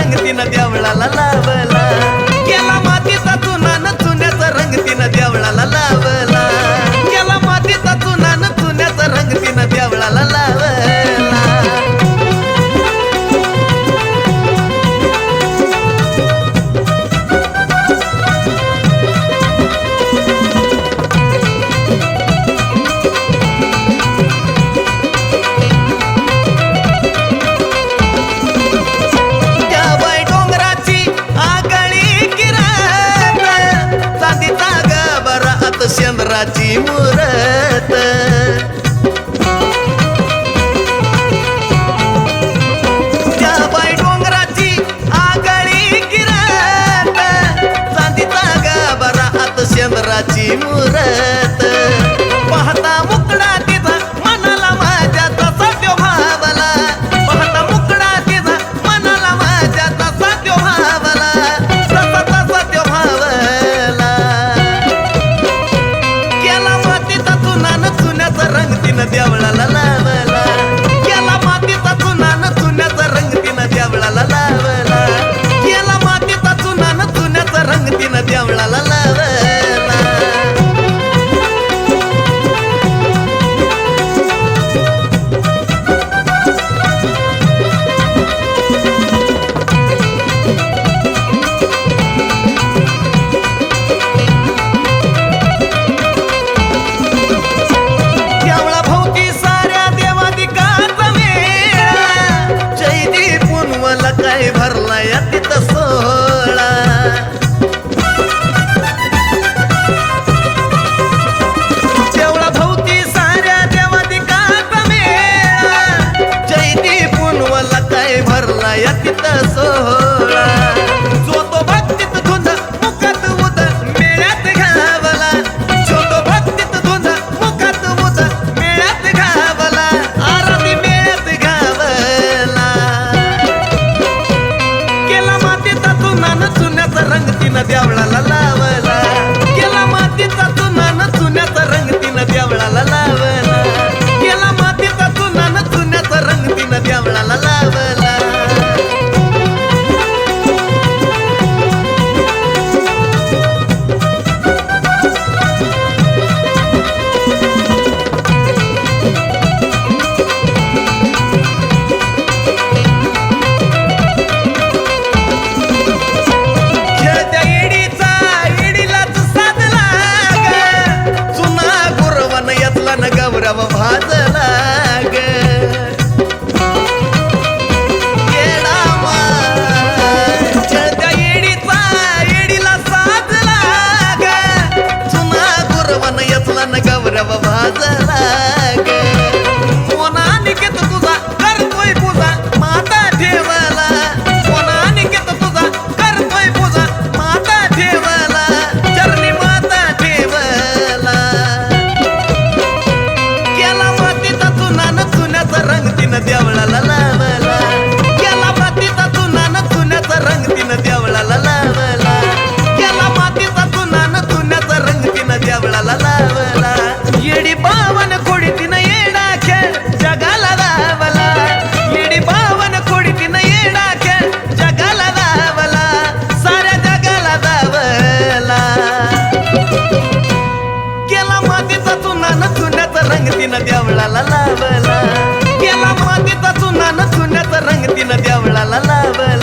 ರಂಗತಿನ ದ್ಯಾವಳ ಲಲಾವಲ மீனாட்சி முறை. नदी आवडणार लावला येडी पावन खोडीतीनं येडा खेळ जगाला लावला येडी पावन खोडीतीनं येडा खेळ जगाला लावला साऱ्या जगाला दावला केला मातीचा चुना न चुन्याचा रंग तिनं देवळाला लावला. केला मातीचा चुना न चुन्याचा रंग तिन देवळाला लावला.